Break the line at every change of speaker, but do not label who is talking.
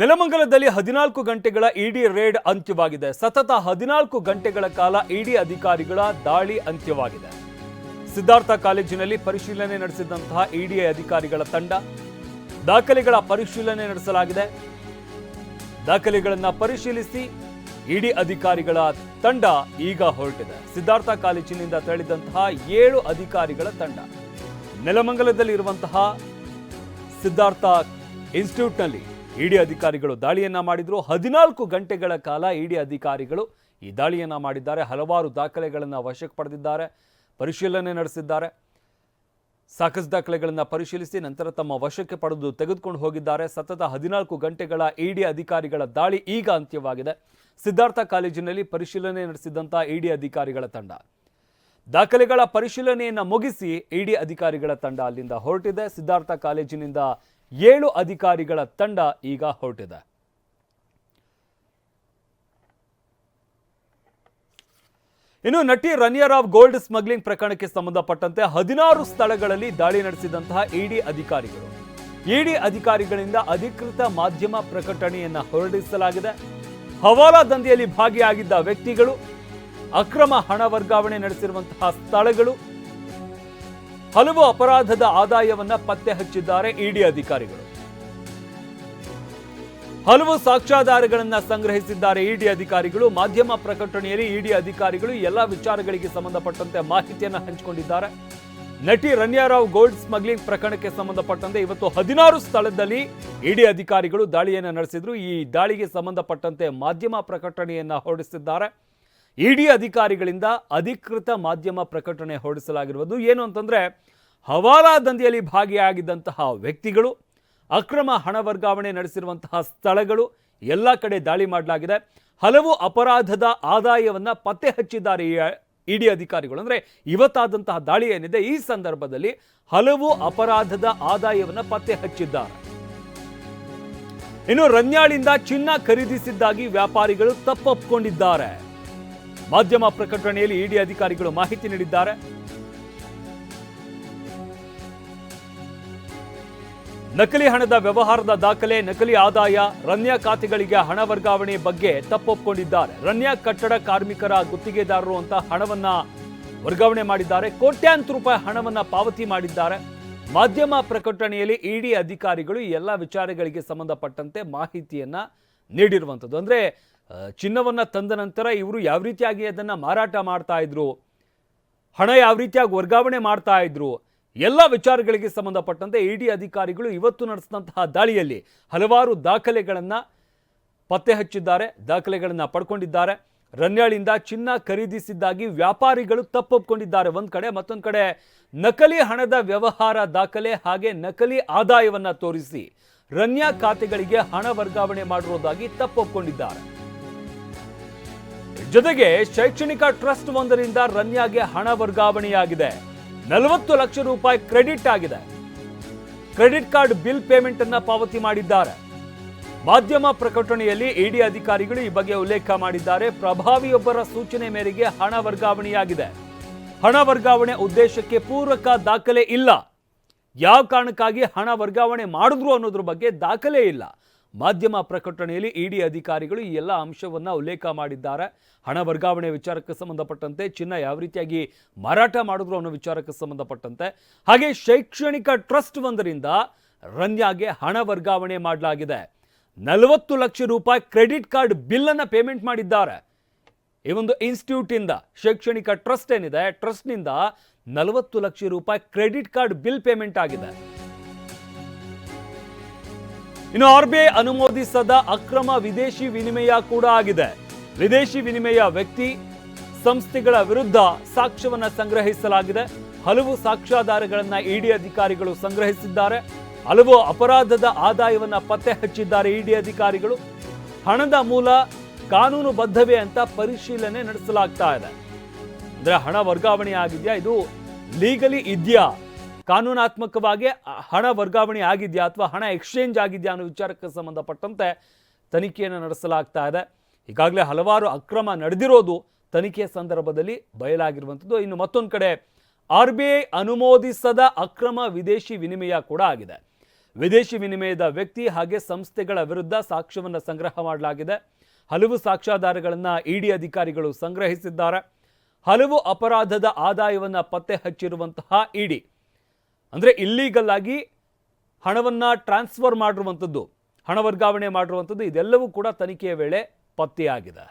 ನೆಲಮಂಗಲದಲ್ಲಿ ಹದಿನಾಲ್ಕು ಗಂಟೆಗಳ ಇಡಿ ರೇಡ್ ಅಂತ್ಯವಾಗಿದೆ. ಸತತ ಹದಿನಾಲ್ಕು ಗಂಟೆಗಳ ಕಾಲ ಇಡಿ ಅಧಿಕಾರಿಗಳ ದಾಳಿ ಅಂತ್ಯವಾಗಿದೆ. ಸಿದ್ಧಾರ್ಥ ಕಾಲೇಜಿನಲ್ಲಿ ಪರಿಶೀಲನೆ ನಡೆಸಿದಂತಹ ಇಡಿ ಅಧಿಕಾರಿಗಳ ತಂಡ ದಾಖಲೆಗಳ ಪರಿಶೀಲನೆ ನಡೆಸಲಾಗಿದೆ. ದಾಖಲೆಗಳನ್ನು ಪರಿಶೀಲಿಸಿ ಇಡಿ ಅಧಿಕಾರಿಗಳ ತಂಡ ಈಗ ಹೊರಟಿದೆ. ಸಿದ್ಧಾರ್ಥ ಕಾಲೇಜಿನಿಂದ ತೆರಳಿದಂತಹ ಏಳು ಅಧಿಕಾರಿಗಳ ತಂಡ. ನೆಲಮಂಗಲದಲ್ಲಿರುವಂತಹ ಸಿದ್ಧಾರ್ಥ ಇನ್ಸ್ಟಿಟ್ಯೂಟ್ನಲ್ಲಿ ಇಡಿ ಅಧಿಕಾರಿಗಳು ದಾಳಿಯನ್ನ ಮಾಡಿದ್ರು. ಹದಿನಾಲ್ಕು ಗಂಟೆಗಳ ಕಾಲ ಇಡಿ ಅಧಿಕಾರಿಗಳು ಈ ದಾಳಿಯನ್ನ ಮಾಡಿದ್ದಾರೆ. ಹಲವಾರು ದಾಖಲೆಗಳನ್ನು ವಶಕ್ಕೆ ಪಡೆದಿದ್ದಾರೆ. ಪರಿಶೀಲನೆ ನಡೆಸಿದ್ದಾರೆ. ಸಾಕಷ್ಟು ದಾಖಲೆಗಳನ್ನು ಪರಿಶೀಲಿಸಿ ನಂತರ ತಮ್ಮ ವಶಕ್ಕೆ ಪಡೆದು ತೆಗೆದುಕೊಂಡು ಹೋಗಿದ್ದಾರೆ. ಸತತ ಹದಿನಾಲ್ಕು ಗಂಟೆಗಳ ಇಡಿ ಅಧಿಕಾರಿಗಳ ದಾಳಿ ಈಗ ಅಂತ್ಯವಾಗಿದೆ. ಸಿದ್ಧಾರ್ಥ ಕಾಲೇಜಿನಲ್ಲಿ ಪರಿಶೀಲನೆ ನಡೆಸಿದಂಥ ಇಡಿ ಅಧಿಕಾರಿಗಳ ತಂಡ. ದಾಖಲೆಗಳ ಪರಿಶೀಲನೆಯನ್ನು ಮುಗಿಸಿ ಇಡಿ ಅಧಿಕಾರಿಗಳ ತಂಡ ಅಲ್ಲಿಂದ ಹೊರಟಿದೆ. ಸಿದ್ಧಾರ್ಥ ಕಾಲೇಜಿನಿಂದ ಏಳು ಅಧಿಕಾರಿಗಳ ತಂಡ ಈಗ ಹೊರಟಿದೆ. ಇನ್ನು ನಟಿ ರನ್ಯಾರಾವ್ ಗೋಲ್ಡ್ ಸ್ಮಗ್ಲಿಂಗ್ ಪ್ರಕರಣಕ್ಕೆ ಸಂಬಂಧಪಟ್ಟಂತೆ ಹದಿನಾರು ಸ್ಥಳಗಳಲ್ಲಿ ದಾಳಿ ನಡೆಸಿದಂತಹ ಇಡಿ ಅಧಿಕಾರಿಗಳು. ಇಡಿ ಅಧಿಕಾರಿಗಳಿಂದ ಅಧಿಕೃತ ಮಾಧ್ಯಮ ಪ್ರಕಟಣೆಯನ್ನ ಹೊರಡಿಸಲಾಗಿದೆ. ಹವಾಲಾ ದಂಧೆಯಲ್ಲಿ ಭಾಗಿಯಾಗಿದ್ದ ವ್ಯಕ್ತಿಗಳು, ಅಕ್ರಮ ಹಣ ವರ್ಗಾವಣೆ ನಡೆಸಿರುವಂತಹ ಸ್ಥಳಗಳು ಹಲವು ಅಪರಾಧದ ಆದಾಯವನ್ನ ಪತ್ತೆ ಹಚ್ಚಿದ್ದಾರೆ ಇಡಿ ಅಧಿಕಾರಿಗಳು. ಹಲವು ಸಾಕ್ಷ್ಯಾಧಾರಗಳನ್ನ ಸಂಗ್ರಹಿಸಿದ್ದಾರೆ ಇಡಿ ಅಧಿಕಾರಿಗಳು. ಮಾಧ್ಯಮ ಪ್ರಕಟಣೆಯಲ್ಲಿ ಇಡಿ ಅಧಿಕಾರಿಗಳು ಎಲ್ಲ ವಿಚಾರಗಳಿಗೆ ಸಂಬಂಧಪಟ್ಟಂತೆ ಮಾಹಿತಿಯನ್ನು ಹಂಚಿಕೊಂಡಿದ್ದಾರೆ. ನಟಿ ರನ್ಯಾರಾವ್ ಗೋಲ್ಡ್ ಸ್ಮಗ್ಲಿಂಗ್ ಪ್ರಕರಣಕ್ಕೆ ಸಂಬಂಧಪಟ್ಟಂತೆ ಇವತ್ತು ಹದಿನಾರು ಸ್ಥಳದಲ್ಲಿ ಇಡಿ ಅಧಿಕಾರಿಗಳು ದಾಳಿಯನ್ನು ನಡೆಸಿದ್ರು. ಈ ದಾಳಿಗೆ ಸಂಬಂಧಪಟ್ಟಂತೆ ಮಾಧ್ಯಮ ಪ್ರಕಟಣೆಯನ್ನ ಹೊರಡಿಸಿದ್ದಾರೆ. ಇಡಿ ಅಧಿಕಾರಿಗಳಿಂದ ಅಧಿಕೃತ ಮಾಧ್ಯಮ ಪ್ರಕಟಣೆ ಹೊರಡಿಸಲಾಗಿರುವುದು ಏನು ಅಂತಂದರೆ, ಹವಾಲಾ ದಂಧೆಯಲ್ಲಿ ಭಾಗಿಯಾಗಿದ್ದಂತಹ ವ್ಯಕ್ತಿಗಳು, ಅಕ್ರಮ ಹಣ ವರ್ಗಾವಣೆ ನಡೆಸಿರುವಂತಹ ಸ್ಥಳಗಳು, ಎಲ್ಲ ಕಡೆ ದಾಳಿ ಮಾಡಲಾಗಿದೆ. ಹಲವು ಅಪರಾಧದ ಆದಾಯವನ್ನು ಪತ್ತೆ ಹಚ್ಚಿದ್ದಾರೆ ಇಡಿ ಅಧಿಕಾರಿಗಳು. ಅಂದರೆ ಇವತ್ತಾದಂತಹ ದಾಳಿ ಏನಿದೆ, ಈ ಸಂದರ್ಭದಲ್ಲಿ ಹಲವು ಅಪರಾಧದ ಆದಾಯವನ್ನು ಪತ್ತೆ ಹಚ್ಚಿದ್ದಾರೆ. ಇನ್ನು ರನ್ಯಾಳಿಂದ ಚಿನ್ನ ಖರೀದಿಸಿದ್ದಾಗಿ ವ್ಯಾಪಾರಿಗಳು ತಪ್ಪೊಪ್ಪಿಕೊಂಡಿದ್ದಾರೆ ಮಾಧ್ಯಮ ಪ್ರಕಟಣೆಯಲ್ಲಿ ಇಡಿ ಅಧಿಕಾರಿಗಳು ಮಾಹಿತಿ ನೀಡಿದ್ದಾರೆ. ನಕಲಿ ಹಣದ ವ್ಯವಹಾರದ ದಾಖಲೆ, ನಕಲಿ ಆದಾಯ, ರನ್ಯ ಖಾತೆಗಳಿಗೆ ಹಣ ವರ್ಗಾವಣೆ ಬಗ್ಗೆ ತಪ್ಪೊಪ್ಪಿಕೊಂಡಿದ್ದಾರೆ ರನ್ಯ ಕಟ್ಟಡ ಕಾರ್ಮಿಕರ ಗುತ್ತಿಗೆದಾರರು ಅಂತ ಹಣವನ್ನ ವರ್ಗಾವಣೆ ಮಾಡಿದ್ದಾರೆ. ಕೋಟ್ಯಾಂತರ ರೂಪಾಯಿ ಹಣವನ್ನ ಪಾವತಿ ಮಾಡಿದ್ದಾರೆ. ಮಾಧ್ಯಮ ಪ್ರಕಟಣೆಯಲ್ಲಿ ಇಡಿ ಅಧಿಕಾರಿಗಳು ಈ ಎಲ್ಲ ವಿಚಾರಗಳಿಗೆ ಸಂಬಂಧಪಟ್ಟಂತೆ ಮಾಹಿತಿಯನ್ನ ನೀಡಿರುವಂಥದ್ದು ಅಂದ್ರೆ ಚಿನ್ನವನ್ನ ತಂದ ನಂತರ ಇವರು ಯಾವ ರೀತಿಯಾಗಿ ಅದನ್ನು ಮಾರಾಟ ಮಾಡ್ತಾ ಇದ್ರು? ಹಣ ಯಾವ ರೀತಿಯಾಗಿ ವರ್ಗಾವಣೆ ಮಾಡ್ತಾ ಇದ್ರು? ಎಲ್ಲ ವಿಚಾರಗಳಿಗೆ ಸಂಬಂಧಪಟ್ಟಂತೆ ಇಡಿ ಅಧಿಕಾರಿಗಳು ಇವತ್ತು ನಡೆಸಿದಂತಹ ದಾಳಿಯಲ್ಲಿ ಹಲವಾರು ದಾಖಲೆಗಳನ್ನು ಪತ್ತೆ ಹಚ್ಚಿದ್ದಾರೆ, ದಾಖಲೆಗಳನ್ನು ಪಡ್ಕೊಂಡಿದ್ದಾರೆ. ರನ್ಯಾಳಿಂದ ಚಿನ್ನ ಖರೀದಿಸಿದ್ದಾಗಿ ವ್ಯಾಪಾರಿಗಳು ತಪ್ಪೊಪ್ಕೊಂಡಿದ್ದಾರೆ. ಒಂದು ಕಡೆ, ಮತ್ತೊಂದು ಕಡೆ ನಕಲಿ ಹಣದ ವ್ಯವಹಾರ ದಾಖಲೆ ಹಾಗೆ ನಕಲಿ ಆದಾಯವನ್ನು ತೋರಿಸಿ ರನ್ಯಾ ಖಾತೆಗಳಿಗೆ ಹಣ ವರ್ಗಾವಣೆ ಮಾಡಿರೋದಾಗಿ ತಪ್ಪೊಪ್ಕೊಂಡಿದ್ದಾರೆ. ಜೊತೆಗೆ ಶೈಕ್ಷಣಿಕ ಟ್ರಸ್ಟ್ ಒಂದರಿಂದ ರನ್ಯಾಗೆ ಹಣ ವರ್ಗಾವಣೆಯಾಗಿದೆ. ನಲವತ್ತು ಲಕ್ಷ ರೂಪಾಯಿ ಕ್ರೆಡಿಟ್ ಆಗಿದೆ. ಕ್ರೆಡಿಟ್ ಕಾರ್ಡ್ ಬಿಲ್ ಪೇಮೆಂಟ್ ಅನ್ನ ಪಾವತಿ ಮಾಡಿದ್ದಾರೆ. ಮಾಧ್ಯಮ ಪ್ರಕಟಣೆಯಲ್ಲಿ ಇಡಿ ಅಧಿಕಾರಿಗಳು ಈ ಬಗ್ಗೆ ಉಲ್ಲೇಖ ಮಾಡಿದ್ದಾರೆ. ಪ್ರಭಾವಿಯೊಬ್ಬರ ಸೂಚನೆ ಮೇರೆಗೆ ಹಣ ವರ್ಗಾವಣೆಯಾಗಿದೆ. ಹಣ ವರ್ಗಾವಣೆ ಉದ್ದೇಶಕ್ಕೆ ಪೂರಕ ದಾಖಲೆ ಇಲ್ಲ. ಯಾವ ಕಾರಣಕ್ಕಾಗಿ ಹಣ ವರ್ಗಾವಣೆ ಮಾಡಿದ್ರು ಅನ್ನೋದ್ರ ಬಗ್ಗೆ ದಾಖಲೆ ಇಲ್ಲ. ಮಾಧ್ಯಮ ಪ್ರಕಟಣೆಯಲ್ಲಿ ಇಡಿ ಅಧಿಕಾರಿಗಳು ಈ ಎಲ್ಲ ಅಂಶವನ್ನು ಉಲ್ಲೇಖ ಮಾಡಿದ್ದಾರೆ. ಹಣ ವರ್ಗಾವಣೆ ವಿಚಾರಕ್ಕೆ ಸಂಬಂಧಪಟ್ಟಂತೆ ಚಿನ್ನ ಯಾವ ರೀತಿಯಾಗಿ ಮಾರಾಟ ಮಾಡಿದ್ರು ಅನ್ನೋ ವಿಚಾರಕ್ಕೆ ಸಂಬಂಧಪಟ್ಟಂತೆ. ಹಾಗೆ ಶೈಕ್ಷಣಿಕ ಟ್ರಸ್ಟ್ ಒಂದರಿಂದ ರನ್ಯಾಗೆ ಹಣ ವರ್ಗಾವಣೆ ಮಾಡಲಾಗಿದೆ. ನಲವತ್ತು ಲಕ್ಷ ರೂಪಾಯಿ ಕ್ರೆಡಿಟ್ ಕಾರ್ಡ್ ಬಿಲ್ ಅನ್ನ ಪೇಮೆಂಟ್ ಮಾಡಿದ್ದಾರೆ. ಈ ಒಂದು ಇನ್ಸ್ಟಿಟ್ಯೂಟ್ ಇಂದ ಶೈಕ್ಷಣಿಕ ಟ್ರಸ್ಟ್ ಏನಿದೆ ಟ್ರಸ್ಟ್ನಿಂದ ನಲವತ್ತು ಲಕ್ಷ ರೂಪಾಯಿ ಕ್ರೆಡಿಟ್ ಕಾರ್ಡ್ ಬಿಲ್ ಪೇಮೆಂಟ್ ಆಗಿದೆ. ಇನ್ನು ಆರ್ ಬಿ ಐ ಅನುಮೋದಿಸದ ಅಕ್ರಮ ವಿದೇಶಿ ವಿನಿಮಯ ಕೂಡ ಆಗಿದೆ. ವಿದೇಶಿ ವಿನಿಮಯ ವ್ಯಕ್ತಿ ಸಂಸ್ಥೆಗಳ ವಿರುದ್ಧ ಸಾಕ್ಷ್ಯವನ್ನ ಸಂಗ್ರಹಿಸಲಾಗಿದೆ. ಹಲವು ಸಾಕ್ಷ್ಯಾಧಾರಗಳನ್ನ ಇಡಿ ಅಧಿಕಾರಿಗಳು ಸಂಗ್ರಹಿಸಿದ್ದಾರೆ. ಹಲವು ಅಪರಾಧದ ಆದಾಯವನ್ನ ಪತ್ತೆ ಹಚ್ಚಿದ್ದಾರೆ ಇಡಿ ಅಧಿಕಾರಿಗಳು. ಹಣದ ಮೂಲ ಕಾನೂನುಬದ್ಧವೇ ಅಂತ ಪರಿಶೀಲನೆ ನಡೆಸಲಾಗ್ತಾ ಇದೆ. ಅಂದ್ರೆ ಹಣ ವರ್ಗಾವಣೆ ಆಗಿದೆಯಾ? ಇದು ಲೀಗಲಿ ಇದೆಯಾ? ಕಾನೂನಾತ್ಮಕವಾಗಿ ಹಣ ವರ್ಗಾವಣೆ ಆಗಿದೆಯಾ ಅಥವಾ ಹಣ ಎಕ್ಸ್ಚೇಂಜ್ ಆಗಿದೆಯಾ ಅನ್ನೋ ವಿಚಾರಕ್ಕೆ ಸಂಬಂಧಪಟ್ಟಂತೆ ತನಿಖೆಯನ್ನು ನಡೆಸಲಾಗ್ತಾ ಇದೆ. ಈಗಾಗಲೇ ಹಲವಾರು ಅಕ್ರಮ ನಡೆದಿರೋದು ತನಿಖೆಯ ಸಂದರ್ಭದಲ್ಲಿ ಬಯಲಾಗಿರುವಂಥದ್ದು. ಇನ್ನು ಮತ್ತೊಂದು ಕಡೆ, ಆರ್ ಬಿ ಐ ಅನುಮೋದಿಸದ ಅಕ್ರಮ ವಿದೇಶಿ ವಿನಿಮಯ ಕೂಡ ಆಗಿದೆ. ವಿದೇಶಿ ವಿನಿಮಯದ ವ್ಯಕ್ತಿ ಹಾಗೆ ಸಂಸ್ಥೆಗಳ ವಿರುದ್ಧ ಸಾಕ್ಷ್ಯವನ್ನು ಸಂಗ್ರಹ ಮಾಡಲಾಗಿದೆ. ಹಲವು ಸಾಕ್ಷ್ಯಾಧಾರಗಳನ್ನು ಇಡಿ ಅಧಿಕಾರಿಗಳು ಸಂಗ್ರಹಿಸಿದ್ದಾರೆ. ಹಲವು ಅಪರಾಧದ ಆದಾಯವನ್ನು ಪತ್ತೆ ಹಚ್ಚಿರುವಂತಹ ಇಡಿ. ಅಂದರೆ ಇಲ್ಲೀಗಲ್ ಆಗಿ ಹಣವನ್ನು ಟ್ರಾನ್ಸ್ಫರ್ ಮಾಡಿರುವಂಥದ್ದು ಹಣ ವರ್ಗಾವಣೆ ಮಾಡಿರುವಂಥದ್ದು ಇದೆಲ್ಲವೂ ಕೂಡ ತನಿಖೆಯ ವೇಳೆ ಪತ್ತೆಯಾಗಿದೆ.